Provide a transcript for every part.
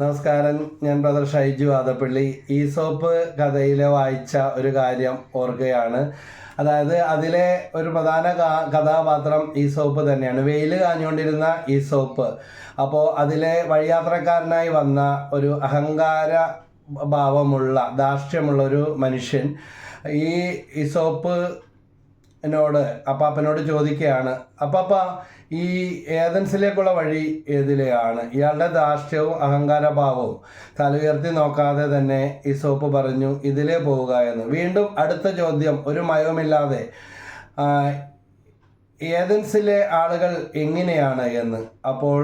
നമസ്കാരം ഞാൻ brother Shaiju Adappally. Aesop കഥയിലെ വായിച്ച ഒരു കാര്യം ഓർക്കുകയാണ്. അതായത് അതിലെ ഒരു പ്രധാന കഥാപാത്രം ഈസോപ്പ് തന്നെയാണ്. വെയിൽ കാഞ്ഞുകൊണ്ടിരുന്ന ഈസോപ്പ് അപ്പോൾ അതിലെ വഴിയാത്രക്കാരനായി വന്ന ഒരു അഹങ്കാര ഭാവമുള്ള ധാർഷ്ട്യമുള്ള ഒരു മനുഷ്യൻ ഈ ഈസോപ്പ് എന്നോട് അപ്പാപ്പനോട് ചോദിക്കുകയാണ് അപ്പാപ്പ ഈ ഏതൻസിലേക്കുള്ള വഴി ഏതിലെയാണ്? ഇയാളുടെ ധാർഷ്ട്യവും അഹങ്കാരഭാവവും തല ഉയർത്തി നോക്കാതെ തന്നെ ഇസോപ്പ് സോപ്പ് പറഞ്ഞു ഇതിലേ പോവുക എന്ന്. വീണ്ടും അടുത്ത ചോദ്യം ഒരു മയവുമില്ലാതെ ഏതൻസിലെ ആളുകൾ എങ്ങനെയാണ് എന്ന്. അപ്പോൾ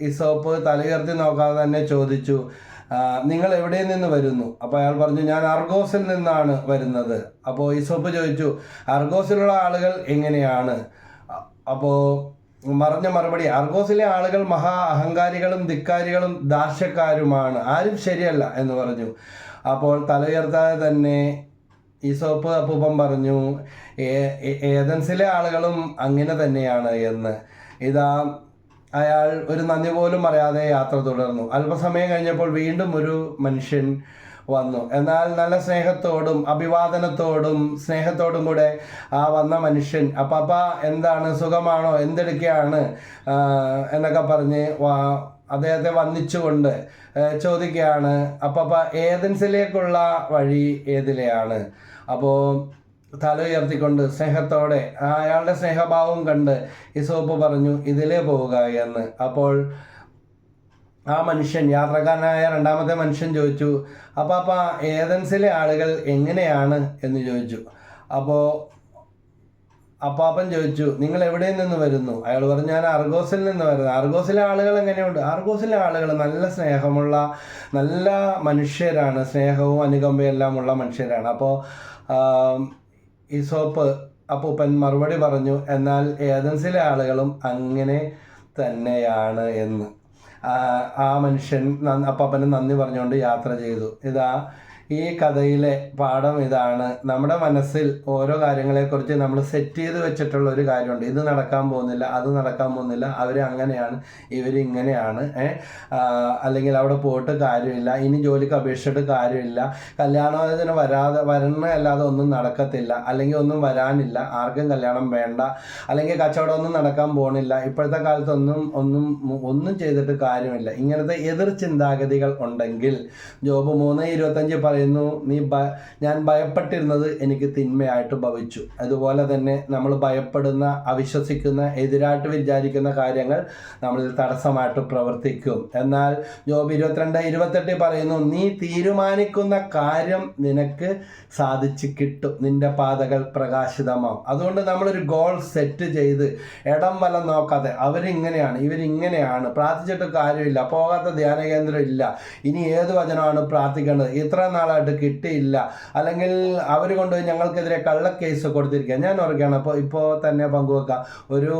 ഇസോപ്പ് സോപ്പ് തല ഉയർത്തി നോക്കാതെ തന്നെ ചോദിച്ചു "ആ, നിങ്ങൾ എവിടെ നിന്ന് വരുന്നു? അപ്പോൾ അയാൾ പറഞ്ഞു ഞാൻ അർഗോസിൽ നിന്നാണ് വരുന്നത്. അപ്പോൾ ഈസോപ്പ് ചോദിച്ചു അർഗോസിലുള്ള ആളുകൾ എങ്ങനെയാണ്? അപ്പോൾ മറഞ്ഞ മറുപടി അർഗോസിലെ ആളുകൾ മഹാ അഹങ്കാരികളും ധിക്കാരികളും ദാർശക്കാരുമാണ്. ആരും ശരിയല്ല എന്ന് പറഞ്ഞു. അപ്പോൾ തല ഉയർത്താതെ തന്നെ ഈസോപ്പ് അപ്പൂപ്പം പറഞ്ഞു "ഏ- ഏ- ഏതൻസിലെ ആളുകളും അങ്ങനെ തന്നെയാണ് എന്ന്. ഇതാ അയാൾ ഒരു നന്ദി പോലും പറയാതെ യാത്ര തുടർന്നു. അല്പസമയം കഴിഞ്ഞപ്പോൾ വീണ്ടും ഒരു മനുഷ്യൻ വന്നു. എന്നാൽ നല്ല സ്നേഹത്തോടും അഭിവാദനത്തോടും സ്നേഹത്തോടും കൂടെ ആ വന്ന മനുഷ്യൻ അപ്പാപ്പ എന്താണ്? സുഖമാണോ? എന്തെടുക്കുകയാണ്? എന്നൊക്കെ പറഞ്ഞ് അദ്ദേഹത്തെ വന്നിച്ചുകൊണ്ട് ചോദിക്കുകയാണ് അപ്പപ്പ ഏതൻസിലേക്കുള്ള വഴി ഏതിലെയാണ്? അപ്പോൾ തല ഉയർത്തിക്കൊണ്ട് സ്നേഹത്തോടെ അയാളുടെ സ്നേഹഭാവം കണ്ട് ഇസോപ്പ് പറഞ്ഞു ഇതിലേ പോവുക എന്ന്. അപ്പോൾ ആ മനുഷ്യൻ യാത്രക്കാരനായ രണ്ടാമത്തെ മനുഷ്യൻ ചോദിച്ചു അപ്പാപ്പ ഏതൻസിലെ ആളുകൾ എങ്ങനെയാണ്? എന്ന് ചോദിച്ചു. അപ്പോൾ അപ്പാപ്പൻ ചോദിച്ചു നിങ്ങൾ എവിടെ നിന്ന് വരുന്നു? അയാൾ പറഞ്ഞു ഞാൻ അർഗോസിൽ നിന്ന് വരുന്നു. അർഗോസിലെ ആളുകൾ എങ്ങനെയുണ്ട്? അർഗോസിലെ ആളുകൾ നല്ല സ്നേഹമുള്ള നല്ല മനുഷ്യരാണ്. സ്നേഹവും അനുകമ്പയും എല്ലാം ഉള്ള മനുഷ്യരാണ്. അപ്പോൾ ഈ സോപ്പ് അപ്പൂപ്പൻ മറുപടി പറഞ്ഞു എന്നാൽ ഏതൻസിലെ ആളുകളും അങ്ങനെ തന്നെയാണ് എന്ന്. ആ, മനുഷ്യൻ അപ്പാപ്പന് നന്ദി പറഞ്ഞുകൊണ്ട് യാത്ര ചെയ്തു. ഇതാ ഈ കഥയിലെ പാഠം ഇതാണ്. നമ്മുടെ മനസ്സിൽ ഓരോ കാര്യങ്ങളെക്കുറിച്ച് നമ്മൾ സെറ്റ് ചെയ്ത് വെച്ചിട്ടുള്ള ഒരു കാര്യമുണ്ട്. ഇത് നടക്കാൻ പോകുന്നില്ല അത് നടക്കാൻ പോകുന്നില്ല അവർ അങ്ങനെയാണ് ഇവരിങ്ങനെയാണ്? അല്ലെങ്കിൽ അവിടെ പോയിട്ട് കാര്യമില്ല ഇനി ജോലിക്ക് അപേക്ഷിച്ചിട്ട് കാര്യമില്ല കല്യാണത്തിന് വരാതെ വരണമല്ലാതെ ഒന്നും നടക്കത്തില്ല അല്ലെങ്കിൽ ഒന്നും വരാനില്ല ആർക്കും കല്യാണം വേണ്ട അല്ലെങ്കിൽ കച്ചവടം ഒന്നും നടക്കാൻ പോകണില്ല ഇപ്പോഴത്തെ കാലത്തൊന്നും ഒന്നും ഒന്നും ചെയ്തിട്ട് കാര്യമില്ല. ഇങ്ങനത്തെ എതിർ ചിന്താഗതികൾ ഉണ്ടെങ്കിൽ ജോബ് മൂന്ന് ഇരുപത്തഞ്ച് പറയുന്നു നീ ഭ ഞാൻ ഭയപ്പെട്ടിരുന്നത് എനിക്ക് തിന്മയായിട്ട് ഭവിച്ചു. അതുപോലെ തന്നെ നമ്മൾ ഭയപ്പെടുന്ന അവിശ്വസിക്കുന്ന എതിരായിട്ട് വിചാരിക്കുന്ന കാര്യങ്ങൾ നമ്മളിൽ തടസ്സമായിട്ട് പ്രവർത്തിക്കും. എന്നാൽ ജോബ് ഇരുപത്തിരണ്ട് ഇരുപത്തെട്ടിൽ പറയുന്നു നീ തീരുമാനിക്കുന്ന കാര്യം നിനക്ക് സാധിച്ചു കിട്ടും. നിന്റെ പാതകൾ പ്രകാശിതമാവും. അതുകൊണ്ട് നമ്മളൊരു ഗോൾ സെറ്റ് ചെയ്ത് ഇടം വലം നോക്കാതെ അവരിങ്ങനെയാണ് ഇവരിങ്ങനെയാണ്. പ്രാർത്ഥിച്ചിട്ട് കാര്യമില്ല പോകാത്ത ധ്യാന കേന്ദ്രം ഇല്ല. ഇനി ഏത് വചനമാണ് പ്രാർത്ഥിക്കേണ്ടത്? ഇത്ര നാളായിട്ട് കിട്ടിയില്ല. അല്ലെങ്കിൽ അവർ കൊണ്ടുപോയി ഞങ്ങൾക്കെതിരെ കള്ളക്കേസ് കൊടുത്തിരിക്കുക ഞാൻ ഓർക്കുകയാണ് അപ്പോൾ ഇപ്പോൾ തന്നെ പങ്കുവെക്കാം. ഒരു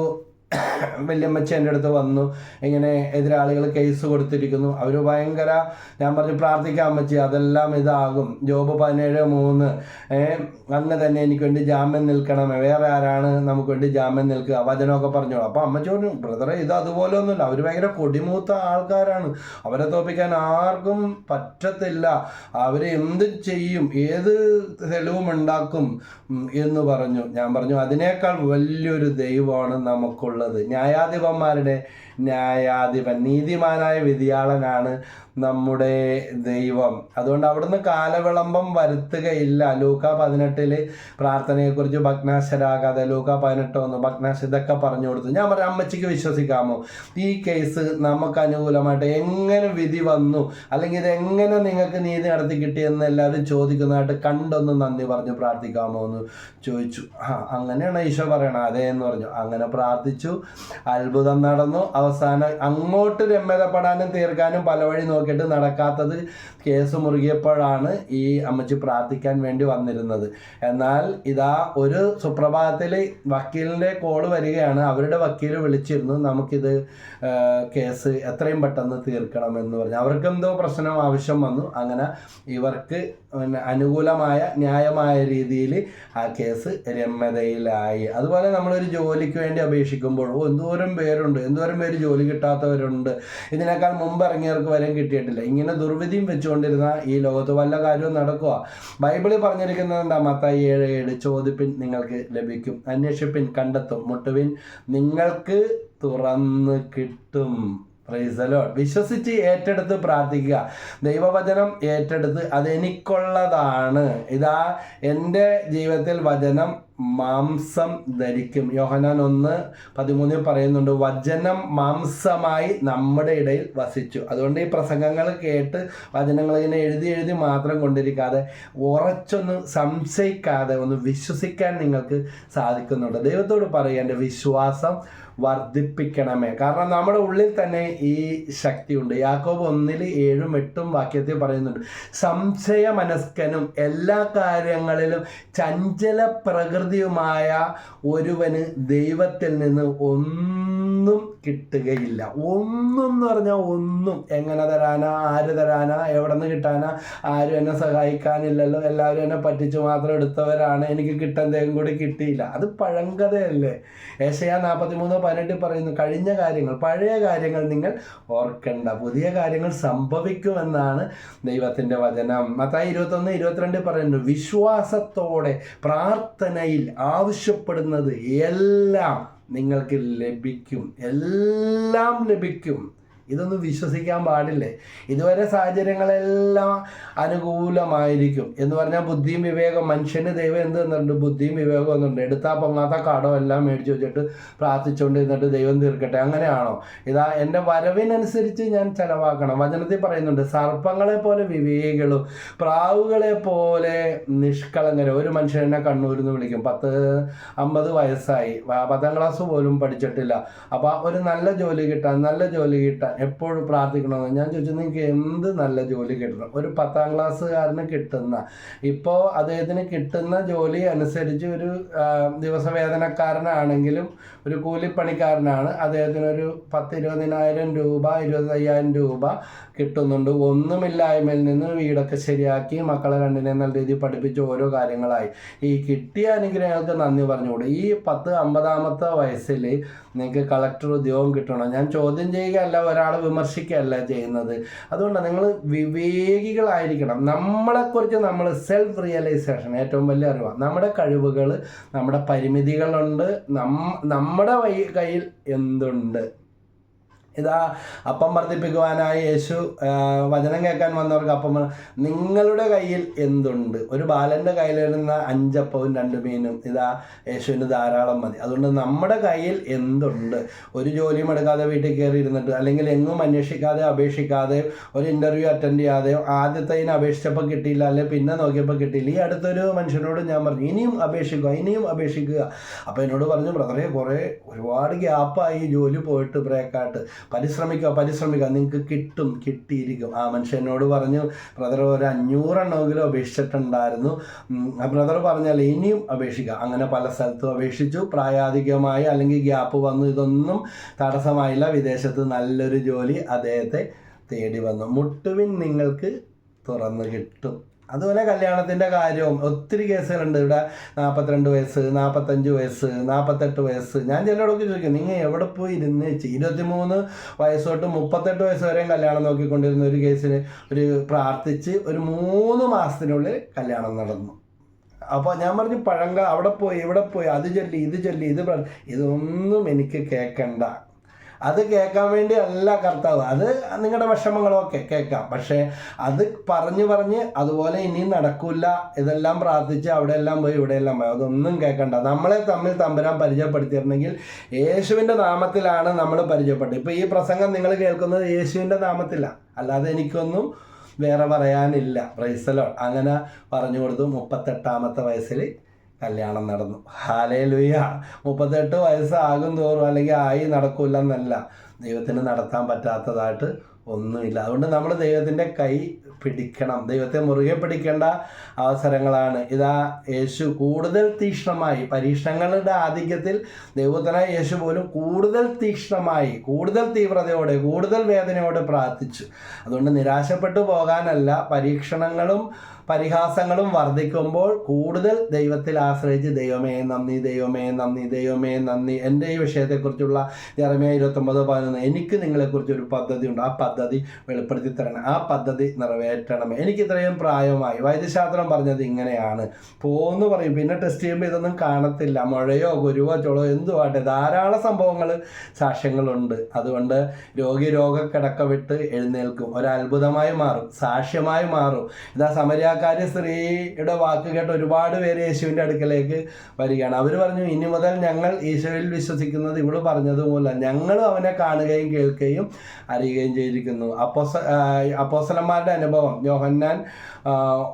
വല്യമ്മച്ചി എന്റെ അടുത്ത് വന്നു. ഇങ്ങനെ എതിരാളികൾ കേസ് കൊടുത്തിരിക്കുന്നു. അവർ ഭയങ്കര ഞാൻ പറഞ്ഞു പ്രാർത്ഥിക്കാൻ അമ്മച്ചി അതെല്ലാം ഇതാകും. ജോബ് പതിനേഴ് മൂന്ന്. അന്ന് തന്നെ എനിക്ക് വേണ്ടി ജാമ്യം നിൽക്കണം വേറെ ആരാണ് നമുക്ക് വേണ്ടി ജാമ്യം നിൽക്കുക? വചനമൊക്കെ പറഞ്ഞോളൂ. അപ്പോൾ അമ്മച്ചി പറഞ്ഞു ബ്രദറെ ഇത് അതുപോലെ ഒന്നുമില്ല. അവർ ഭയങ്കര കൊടിമൂത്ത ആൾക്കാരാണ്. അവരെ തോപ്പിക്കാൻ ആർക്കും പറ്റത്തില്ല. അവർ എന്ത് ചെയ്യും? ഏത് തെളിവും ഉണ്ടാക്കും? എന്ന് പറഞ്ഞു. ഞാൻ പറഞ്ഞു അതിനേക്കാൾ വലിയൊരു ദൈവമാണ് നമുക്കുള്ളത് ന്യായാധിപന്മാരുടെ ന്യായാധിപൻ നീതിമാനായ വിധിയാളനാണ് നമ്മുടെ ദൈവം. അതുകൊണ്ട് അവിടുന്ന് കാലവിളംബം വരുത്തുകയില്ല. ലൂക്ക പതിനെട്ടിൽ പ്രാർത്ഥനയെക്കുറിച്ച് ഭഗ്നാശരാകാതെ ലൂക്ക പതിനെട്ട് ഒന്ന് ഭഗ്നാശ ഇതൊക്കെ പറഞ്ഞു കൊടുത്തു. ഞാൻ പറഞ്ഞ അമ്മച്ചിക്ക് വിശ്വസിക്കാമോ? ഈ കേസ് നമുക്ക് അനുകൂലമായിട്ട് എങ്ങനെ വിധി വന്നു? അല്ലെങ്കിൽ ഇത് എങ്ങനെ നിങ്ങൾക്ക് നീതി നടത്തി കിട്ടിയെന്ന് എല്ലാവരും ചോദിക്കുന്നതായിട്ട് കണ്ടൊന്ന് നന്ദി പറഞ്ഞു പ്രാർത്ഥിക്കാമോ എന്ന് ചോദിച്ചു. ആ അങ്ങനെയാണ് ഈശോ പറയണത്. അതെ എന്ന് പറഞ്ഞു. അങ്ങനെ പ്രാർത്ഥിച്ചു. അത്ഭുതം നടന്നു. അവസാനം അങ്ങോട്ട് രമ്യതപ്പെടാനും തീർക്കാനും പല വഴി നോക്കിയിട്ട് നടക്കാത്തത് കേസ് മുറുകിയപ്പോഴാണ് ഈ അമ്മച്ചി പ്രാർത്ഥിക്കാൻ വേണ്ടി വന്നിരുന്നത്. എന്നാൽ ഇതാ ഒരു സുപ്രഭാതത്തിൽ വക്കീലിന്റെ കോൾ വരികയാണ്. അവരുടെ വക്കീൽ വിളിച്ചിരുന്നു നമുക്കിത് കേസ് എത്രയും പെട്ടെന്ന് തീർക്കണം എന്ന് പറഞ്ഞു. അവർക്ക് എന്തോ പ്രശ്നം ആവശ്യം വന്നു. അങ്ങനെ ഇവർക്ക് അനുകൂലമായ ന്യായമായ രീതിയിൽ ആ കേസ് രമ്യതയിലായി. അതുപോലെ നമ്മളൊരു ജോലിക്ക് വേണ്ടി അപേക്ഷിക്കുമ്പോൾ എന്തോരം പേരുണ്ട് എന്തോരം പേര് ജോലി കിട്ടാത്തവരുണ്ട്. ഇതിനേക്കാൾ മുമ്പ് ഇറങ്ങിയവർക്ക് വരെയും കിട്ടിയിട്ടില്ല. ഇങ്ങനെ ദുർവിധിയും വെച്ചുകൊണ്ടിരുന്ന ഈ ലോകത്ത് വല്ല കാര്യവും നടക്കുക ബൈബിളിൽ പറഞ്ഞിരിക്കുന്നത് എന്താ? മത്തായി ഏഴ് ഏഴ് ചോദിപ്പിൻ നിങ്ങൾക്ക് ലഭിക്കും. അന്വേഷിപ്പിൻ കണ്ടെത്തും. മുട്ടുവിൻ നിങ്ങൾക്ക് തുറന്ന് കിട്ടും. പ്രൈസലോ വിശ്വസിച്ച് ഏറ്റെടുത്ത് പ്രാർത്ഥിക്കുക. ദൈവവചനം ഏറ്റെടുത്ത് അതെനിക്കുള്ളതാണ് ഇതാ എന്റെ ജീവിതത്തിൽ വചനം മാംസം ധരിക്കും. യോഹനാൻ ഒന്ന് പതിമൂന്നിൽ പറയുന്നുണ്ട് വചനം മാംസമായി നമ്മുടെ ഇടയിൽ വസിച്ചു. അതുകൊണ്ട് ഈ പ്രസംഗങ്ങൾ കേട്ട് വചനങ്ങൾ ഇങ്ങനെ എഴുതി എഴുതി മാത്രം കൊണ്ടിരിക്കാതെ ഉറച്ചൊന്ന് സംശയിക്കാതെ ഒന്ന് വിശ്വസിക്കാൻ നിങ്ങൾക്ക് സാധിക്കുന്നുണ്ട്. ദൈവത്തോട് പറയുക എന്റെ വിശ്വാസം വർദ്ധിപ്പിക്കണമേ. കാരണം നമ്മുടെ ഉള്ളിൽ തന്നെ ഈ ശക്തിയുണ്ട്. യാക്കോബ് ഒന്നിൽ ഏഴും എട്ടും വാക്യത്തിൽ പറയുന്നുണ്ട്. സംശയ മനസ്കനും എല്ലാ കാര്യങ്ങളിലും ചഞ്ചല പ്രകൃതിയുമായ ഒരുവന് ദൈവത്തിൽ നിന്ന് ഒന്നും കിട്ടുകയില്ല. ഒന്നും എന്ന് പറഞ്ഞാൽ ഒന്നും. എങ്ങനെ തരാനാ ആര് തരാനാ എവിടെ നിന്ന് കിട്ടാനാ ആരും എന്നെ സഹായിക്കാനില്ലല്ലോ എല്ലാവരും എന്നെ പറ്റിച്ചു മാത്രം എടുത്തവരാണ്. എനിക്ക് കിട്ടുന്നതേം കൂടി കിട്ടിയില്ല. അത് പഴങ്കഥയല്ലേ? ഏഷ്യ നാൽപ്പത്തി മൂന്ന് പതിനെട്ടിൽ പറയുന്നു കഴിഞ്ഞ കാര്യങ്ങൾ പഴയ കാര്യങ്ങൾ നിങ്ങൾ ഓർക്കണ്ട. പുതിയ കാര്യങ്ങൾ സംഭവിക്കുമെന്നാണ് ദൈവത്തിന്റെ വചനം. മത്തായി ഇരുപത്തൊന്ന് ഇരുപത്തിരണ്ട് പറയുന്നു വിശ്വാസത്തോടെ പ്രാർത്ഥനയിൽ ആവശ്യപ്പെടുന്നത് എല്ലാം നിങ്ങൾക്ക് ലഭിക്കും. എല്ലാം ലഭിക്കും. ഇതൊന്നും വിശ്വസിക്കാൻ പാടില്ലേ? ഇതുവരെ സാഹചര്യങ്ങളെല്ലാം അനുകൂലമായിരിക്കും. എന്ന് പറഞ്ഞാൽ ബുദ്ധിയും വിവേകം മനുഷ്യന് ദൈവം എന്ത് തന്നിട്ടുണ്ട്? ബുദ്ധിയും വിവേകം എന്നുണ്ട് എടുത്താൽ പൊങ്ങാത്ത കടം എല്ലാം മേടിച്ചു വെച്ചിട്ട് പ്രാർത്ഥിച്ചുകൊണ്ട് ഇരുന്നിട്ട് ദൈവം തീർക്കട്ടെ. അങ്ങനെയാണോ? ഇതാ എന്റെ വരവിനനുസരിച്ച് ഞാൻ ചെലവാക്കണം. വചനത്തിൽ പറയുന്നുണ്ട് സർപ്പങ്ങളെ പോലെ വിവേകികളും പ്രാവുകളെ പോലെ നിഷ്കളങ്കരെ. ഒരു മനുഷ്യനെ കണ്ണൂരിൽ നിന്ന് വിളിക്കും. പത്ത് അമ്പത് വയസ്സായി. പത്താം ക്ലാസ് പോലും പഠിച്ചിട്ടില്ല. അപ്പോൾ ഒരു നല്ല ജോലി കിട്ടാൻ നല്ല ജോലി കിട്ടാൻ എപ്പോഴും പ്രാർത്ഥിക്കണമെന്ന്. ഞാൻ ചോദിച്ചു നിങ്ങൾക്ക് എന്ത് നല്ല ജോലി കിട്ടണം? ഒരു പത്താം ക്ലാസ്സുകാരന് കിട്ടുന്ന ഇപ്പോൾ അദ്ദേഹത്തിന് കിട്ടുന്ന ജോലി അനുസരിച്ച് ഒരു ദിവസവേതനക്കാരനാണെങ്കിലും ഒരു കൂലിപ്പണിക്കാരനാണ്. അദ്ദേഹത്തിന് ഒരു പത്ത് ഇരുപതിനായിരം രൂപ ഇരുപത്തയ്യായിരം രൂപ കിട്ടുന്നുണ്ട്. ഒന്നുമില്ലായ്മയിൽ നിന്ന് വീടൊക്കെ ശരിയാക്കി മക്കളെ രണ്ടിനെ നല്ല രീതിയിൽ പഠിപ്പിച്ച് ഓരോ കാര്യങ്ങളായി. ഈ കിട്ടിയ അനുഗ്രഹങ്ങൾക്ക് നന്ദി പറഞ്ഞുകൂടെ ഈ പത്ത് അമ്പതാമത്തെ വയസ്സിൽ നിങ്ങൾക്ക് കളക്ടർ ഉദ്യോഗം കിട്ടണം? ഞാൻ ചോദ്യം ചെയ്യുകയല്ല ഒരാളെ വിമർശിക്കുകയല്ല ചെയ്യുന്നത്. അതുകൊണ്ട് നിങ്ങൾ വിവേകികളായിരിക്കണം. നമ്മളെക്കുറിച്ച് നമ്മൾ സെൽഫ് റിയലൈസേഷൻ ഏറ്റവും വലിയ അറിവാണ് നമ്മുടെ കഴിവുകൾ നമ്മുടെ പരിമിതികളുണ്ട് നമ്മ നമ്മുടെ കയ്യിൽ എന്തുണ്ട്? ഇതാ അപ്പം വർദ്ധിപ്പിക്കുവാനായി യേശു വചനം കേൾക്കാൻ വന്നവർക്ക് അപ്പം നിങ്ങളുടെ കയ്യിൽ എന്തുണ്ട്? ഒരു ബാലന്റെ കയ്യിലിരുന്ന അഞ്ചപ്പവും രണ്ട് മീനും ഇതാ യേശുവിന് ധാരാളം മതി. അതുകൊണ്ട് നമ്മുടെ കയ്യിൽ എന്തുണ്ട്? ഒരു ജോലിയും എടുക്കാതെ വീട്ടിൽ കയറി ഇരുന്നിട്ട് അല്ലെങ്കിൽ എങ്ങും അന്വേഷിക്കാതെ അപേക്ഷിക്കാതെ ഒരു ഇന്റർവ്യൂ അറ്റൻഡ് ചെയ്യാതെ ആദ്യത്തേതിന് അപേക്ഷിച്ചപ്പോൾ കിട്ടിയില്ല അല്ലെങ്കിൽ പിന്നെ നോക്കിയപ്പോൾ കിട്ടിയില്ല. ഈ അടുത്തൊരു മനുഷ്യനോട് ഞാൻ പറഞ്ഞു ഇനിയും അപേക്ഷിക്കുക ഇനിയും അപേക്ഷിക്കുക. അപ്പോൾ എന്നോട് പറഞ്ഞു ബ്രദറെ കുറേ ഒരുപാട് ഗ്യാപ്പായി ജോലി പോയിട്ട് ബ്രേക്കായിട്ട്. പരിശ്രമിക്കുക പരിശ്രമിക്കുക. നിങ്ങൾക്ക് കിട്ടും കിട്ടിയിരിക്കും. ആ മനുഷ്യനോട് പറഞ്ഞു ബ്രദർ ഒരു അഞ്ഞൂറെണ്ണമെങ്കിലും അപേക്ഷിച്ചിട്ടുണ്ടായിരുന്നു. ആ ബ്രദർ പറഞ്ഞാൽ ഇനിയും അപേക്ഷിക്കുക. അങ്ങനെ പല സ്ഥലത്തും അപേക്ഷിച്ചു. പ്രായാധികമായി അല്ലെങ്കിൽ ഗ്യാപ്പ് വന്നു. ഇതൊന്നും തടസ്സമായില്ല. വിദേശത്ത് നല്ലൊരു ജോലി അദ്ദേഹത്തെ തേടി വന്നു. മുട്ടുവിൻ നിങ്ങൾക്ക് തുറന്നു കിട്ടും. അതുപോലെ കല്യാണത്തിന്റെ കാര്യവും. ഒത്തിരി കേസുകളുണ്ട്. ഇവിടെ നാൽപ്പത്തിരണ്ട് വയസ്സ് നാൽപ്പത്തഞ്ച് വയസ്സ് നാൽപ്പത്തെട്ട് വയസ്സ്. ഞാൻ ചിലരോടൊക്കെ ചോദിക്കും നിങ്ങൾ എവിടെ പോയി ഇരുന്ന്? ഇരുപത്തിമൂന്ന് വയസ്സ് തൊട്ട് മുപ്പത്തെട്ട് വയസ്സ് വരെയും കല്യാണം നോക്കിക്കൊണ്ടിരുന്ന ഒരു കേസിന് ഒരു പ്രാർത്ഥിച്ച് ഒരു മൂന്ന് മാസത്തിനുള്ളിൽ കല്യാണം നടന്നു. അപ്പോൾ ഞാൻ പറഞ്ഞു പഴങ്ക അവിടെ പോയി ഇവിടെ പോയി. അത് ചൊല്ലി ഇത് ചൊല്ലി ഇത് ഇതൊന്നും എനിക്ക് കേൾക്കണ്ട അത് കേൾക്കാൻ വേണ്ടി അല്ല കർത്താവ്. അത് നിങ്ങളുടെ വിഷമങ്ങളൊക്കെ കേൾക്കാം. പക്ഷേ അത് പറഞ്ഞു പറഞ്ഞ് അതുപോലെ ഇനിയും നടക്കില്ല ഇതെല്ലാം പ്രാർത്ഥിച്ച് അവിടെ എല്ലാം പോയി ഇവിടെ എല്ലാം പോയി. അതൊന്നും കേൾക്കണ്ട. നമ്മളെ തമ്മിൽ തമ്പുരാൻ പരിചയപ്പെടുത്തിയിരുന്നെങ്കിൽ യേശുവിന്റെ നാമത്തിലാണ് നമ്മൾ പരിചയപ്പെട്ടത്. ഇപ്പോൾ ഈ പ്രസംഗം നിങ്ങൾ കേൾക്കുന്നത് യേശുവിന്റെ നാമത്തിലാണ് അല്ലാതെ എനിക്കൊന്നും വേറെ പറയാനില്ല. പ്രൈസലോ അങ്ങനെ പറഞ്ഞു കൊടുത്തു മുപ്പത്തെട്ടാമത്തെ വയസ്സിൽ. കല്യാണം നടന്നു. ഹാലേ ലുയ്യ മുപ്പത്തെട്ട് വയസ്സാകും തോറും അല്ലെങ്കിൽ ആയി നടക്കൂല എന്നല്ല ദൈവത്തിന് നടത്താൻ പറ്റാത്തതായിട്ട് ഒന്നുമില്ല. അതുകൊണ്ട് നമ്മൾ ദൈവത്തിന്റെ കൈ പിടിക്കണം. ദൈവത്തെ മുറുകെ പിടിക്കേണ്ട അവസരങ്ങളാണ്. ഇതാ യേശു കൂടുതൽ തീക്ഷ്ണമായി. പരീക്ഷണങ്ങളുടെ ആധിക്യത്തിൽ ദൈവത്തിനായ യേശു പോലും കൂടുതൽ തീക്ഷ്ണമായി കൂടുതൽ തീവ്രതയോടെ കൂടുതൽ വേദനയോടെ പ്രാർത്ഥിച്ചു. അതുകൊണ്ട് നിരാശപ്പെട്ടു പോകാനല്ല പരീക്ഷണങ്ങളും പരിഹാസങ്ങളും വർദ്ധിക്കുമ്പോൾ കൂടുതൽ ദൈവത്തിൽ ആശ്രയിച്ച് ദൈവമേ നന്ദി ദൈവമേ നന്ദി ദൈവമേ നന്ദി. എന്റെ ഈ വിഷയത്തെക്കുറിച്ചുള്ള ജറമയ ഇരുപത്തൊമ്പത് പതിനൊന്ന് എനിക്ക് നിങ്ങളെക്കുറിച്ച് ഒരു പദ്ധതി ഉണ്ട്. ആ പദ്ധതി വെളിപ്പെടുത്തി തരണം. ആ പദ്ധതി നിറവേറ്റണം. എനിക്ക് ഇത്രയും പ്രായമായി വൈദ്യശാസ്ത്രം പറഞ്ഞത് ഇങ്ങനെയാണ്. പോന്ന് പറയും. പിന്നെ ടെസ്റ്റ് ചെയ്യുമ്പോൾ ഇതൊന്നും കാണത്തില്ല. മഴയോ ഗുരുവോ ചുളോ എന്തുവാട്ടെ ധാരാളം സംഭവങ്ങൾ സാക്ഷ്യങ്ങളുണ്ട്. അതുകൊണ്ട് രോഗി രോഗക്കിടക്ക വിട്ട് എഴുന്നേൽക്കും. ഒരു അത്ഭുതമായി മാറും. സാക്ഷ്യമായി മാറും. ഇതാ സമര്യാക്കാരി സ്ത്രീയുടെ വാക്ക് കേട്ട് ഒരുപാട് പേര് യേശുവിന്റെ അടുക്കലേക്ക് വരികയാണ്. അവർ പറഞ്ഞു ഇനി മുതൽ ഞങ്ങൾ ഈശോയിൽ വിശ്വസിക്കുന്നത് ഇവൾ പറഞ്ഞതുപോലെ ഞങ്ങളും അവനെ കാണുകയും കേൾക്കുകയും അറിയുകയും ചെയ്തിരിക്കുന്നു. അപ്പോസ അപ്പോസലന്മാരുടെ അനുഭവം യോഹന്നാൻ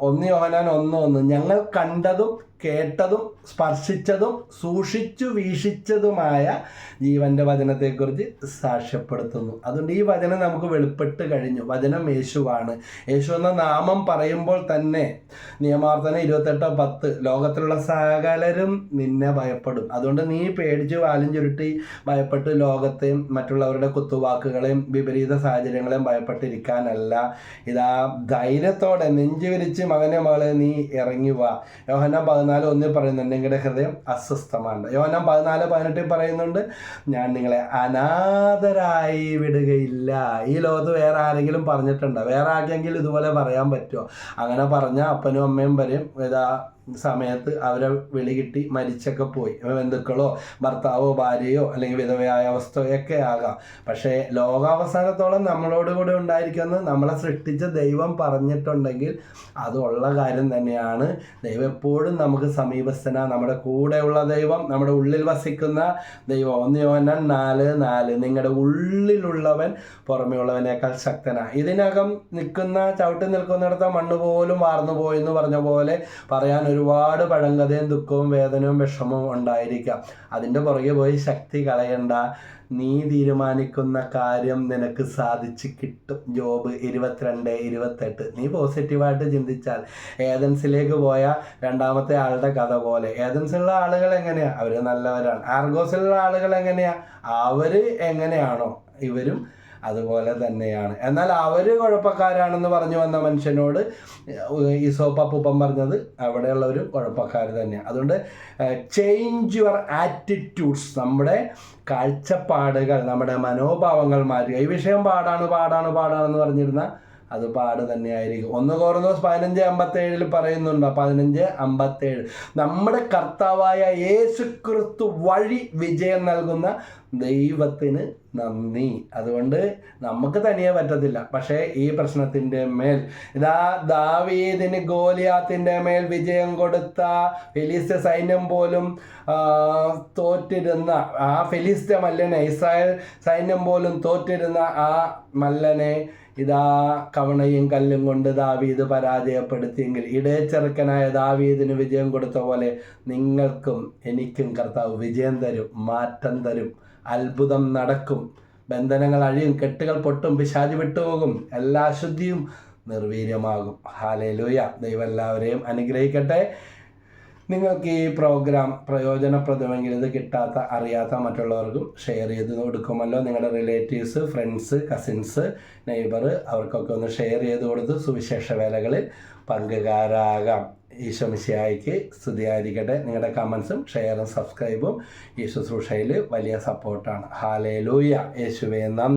ഒന്ന് യോഹന്നാൻ ഒന്ന് ഒന്ന് ഞങ്ങൾ കണ്ടതും കേട്ടതും സ്പർശിച്ചതും സൂക്ഷിച്ചു വീക്ഷിച്ചതുമായ ജീവന്റെ വചനത്തെക്കുറിച്ച് സാക്ഷ്യപ്പെടുത്തുന്നു. അതുകൊണ്ട് ഈ വചനം നമുക്ക് വെളിപ്പെട്ട് കഴിഞ്ഞു. വചനം യേശുവാണ്. യേശു എന്ന നാമം പറയുമ്പോൾ തന്നെ നിയമാർത്ഥന ഇരുപത്തെട്ടോ പത്ത് ലോകത്തിലുള്ള സകലരും നിന്നെ ഭയപ്പെടും. അതുകൊണ്ട് നീ പേടിച്ച് വാലും ചുരുട്ടി ഭയപ്പെട്ട് ലോകത്തെയും മറ്റുള്ളവരുടെ കുത്തുവാക്കുകളെയും വിപരീത സാഹചര്യങ്ങളെയും ഭയപ്പെട്ടിരിക്കാനല്ല. ഇതാ ധൈര്യത്തോടെ നെഞ്ചു വിരിച്ച് മകനെ മകളെ നീ ഇറങ്ങി വാ. യോഹന്നാൻ പതിനാല് ഒന്നിൽ പറയുന്നുണ്ട് നിങ്ങളുടെ ഹൃദയം അസ്വസ്ഥമാണ് യോനം പതിനാല് പതിനെട്ടിൽ പറയുന്നുണ്ട് ഞാൻ നിങ്ങളെ അനാഥരായി വിടുകയില്ല. ഈ ലോകത്ത് വേറെ ആരെങ്കിലും പറഞ്ഞിട്ടുണ്ടോ? വേറെ ആർക്കെങ്കിലും ഇതുപോലെ പറയാൻ പറ്റുമോ അങ്ങനെ പറഞ്ഞ അപ്പനും അമ്മയും വരെയും ഇതാ സമയത്ത് അവരെ വിളി കിട്ടി മരിച്ചൊക്കെ പോയി. ബന്ധുക്കളോ ഭർത്താവോ ഭാര്യയോ അല്ലെങ്കിൽ വിധവയായ അവസ്ഥയൊക്കെ ആകാം. പക്ഷേ ലോകാവസാനത്തോളം നമ്മളോട് കൂടെ ഉണ്ടായിരിക്കുന്നത് നമ്മളെ സൃഷ്ടിച്ച ദൈവം പറഞ്ഞിട്ടുണ്ടെങ്കിൽ അതുള്ള കാര്യം തന്നെയാണ്. ദൈവം എപ്പോഴും നമുക്ക് സമീപസ്ഥന. നമ്മുടെ കൂടെയുള്ള ദൈവം നമ്മുടെ ഉള്ളിൽ വസിക്കുന്ന ദൈവം. ഒന്ന് യോഹന്നാൻ നാല് നാല്. നിങ്ങളുടെ ഉള്ളിലുള്ളവൻ പുറമേ ഉള്ളവനേക്കാൾ ശക്തനാ. ഇതിനകം നിൽക്കുന്ന ചവിട്ടി നിൽക്കുന്നിടത്ത മണ്ണ് പോലും വാർന്നു പോയി എന്ന് പറഞ്ഞ പോലെ പറയാൻ ഒരുപാട് പഴങ്കഥയും ദുഃഖവും വേദനയും വിഷമവും ഉണ്ടായിരിക്കാം. അതിന്റെ പുറകെ പോയി ശക്തി കളയണ്ട. നീ തീരുമാനിക്കുന്ന കാര്യം നിനക്ക് സാധിച്ച് കിട്ടും. ജോബ് ഇരുപത്തിരണ്ട് ഇരുപത്തെട്ട്. നീ പോസിറ്റീവായിട്ട് ചിന്തിച്ചാൽ ഏതൻസിലേക്ക് പോയ രണ്ടാമത്തെ ആളുടെ കഥ പോലെ. ഏതൻസിലുള്ള ആളുകൾ എങ്ങനെയാ? അവർ നല്ലവരാണ്. ആർഗോസിലുള്ള ആളുകൾ എങ്ങനെയാ? അവർ എങ്ങനെയാണോ? ഇവരും അതുപോലെ തന്നെയാണ്. എന്നാൽ അവർ കുഴപ്പക്കാരാണെന്ന് പറഞ്ഞു വന്ന മനുഷ്യനോട് ഈസോപ്പൂപ്പം പറഞ്ഞത് അവിടെയുള്ളവരും കുഴപ്പക്കാർ തന്നെയാണ്. അതുകൊണ്ട് ചേഞ്ച് യുവർ ആറ്റിറ്റ്യൂഡ്സ് നമ്മുടെ കാഴ്ചപ്പാടുകൾ നമ്മുടെ മനോഭാവങ്ങൾ മാറ്റുക. ഈ വിഷയം പാടാണ് പാടാണ് പാടാണെന്ന് പറഞ്ഞിരുന്ന അത് പാട് തന്നെയായിരിക്കും. ഒന്ന് കോർന്നോസ് പതിനഞ്ച് അമ്പത്തേഴിൽ പറയുന്നുണ്ട് പതിനഞ്ച് അമ്പത്തേഴ്. നമ്മുടെ കർത്താവായ യേശു ക്രിസ്തു വഴി വിജയം നൽകുന്ന ദൈവത്തിന് നന്ദി. അതുകൊണ്ട് നമുക്ക് തനിയെ പറ്റത്തില്ല. പക്ഷേ ഈ പ്രശ്നത്തിന്റെ മേൽ ഇതാ ദാവീദിന് ഗോലിയാത്തിന്റെ മേൽ വിജയം കൊടുത്ത ഫെലിസ്ത്യ സൈന്യം പോലും തോറ്റിരുന്ന ആ ഫെലിസ്ത്യ മല്ലനെ ഇസ്രായേൽ സൈന്യം പോലും തോറ്റിരുന്ന ആ മല്ലനെ ഇതാ കവണയും കല്ലും കൊണ്ട് ദാവീദ് പരാജയപ്പെടുത്തിയെങ്കിൽ ഇടയച്ചെറുക്കനായ ദാവീദിന് വിജയം കൊടുത്ത പോലെ നിങ്ങൾക്കും എനിക്കും കർത്താവ് വിജയം തരും മാറ്റം തരും. അത്ഭുതം നടക്കും. ബന്ധനങ്ങൾ അഴിയും കെട്ടുകൾ പൊട്ടും പിശാചി വിട്ടുപോകും. എല്ലാ അശുദ്ധിയും നിർവീര്യമാകും. ഹാലയിലൂയ ദൈവം എല്ലാവരെയും അനുഗ്രഹിക്കട്ടെ. നിങ്ങൾക്ക് ഈ പ്രോഗ്രാം പ്രയോജനപ്രദമെങ്കിൽ ഇത് കിട്ടാത്ത അറിയാത്ത മറ്റുള്ളവർക്കും ഷെയർ ചെയ്ത് കൊടുക്കുമല്ലോ. നിങ്ങളുടെ റിലേറ്റീവ്സ് ഫ്രണ്ട്സ് കസിൻസ് നെയ്ബർ അവർക്കൊക്കെ ഒന്ന് ഷെയർ ചെയ്ത് കൊടുത്ത് സുവിശേഷ വേലകളിൽ പങ്കുകാരാകാം. ഈശോ മിശിഹായിക്ക് സ്തുതിയായിരിക്കട്ടെ. നിങ്ങളുടെ കമൻസും ഷെയറും സബ്സ്ക്രൈബും ഈ വലിയ സപ്പോർട്ടാണ് ഹാലേ ലൂയ യേശുവേ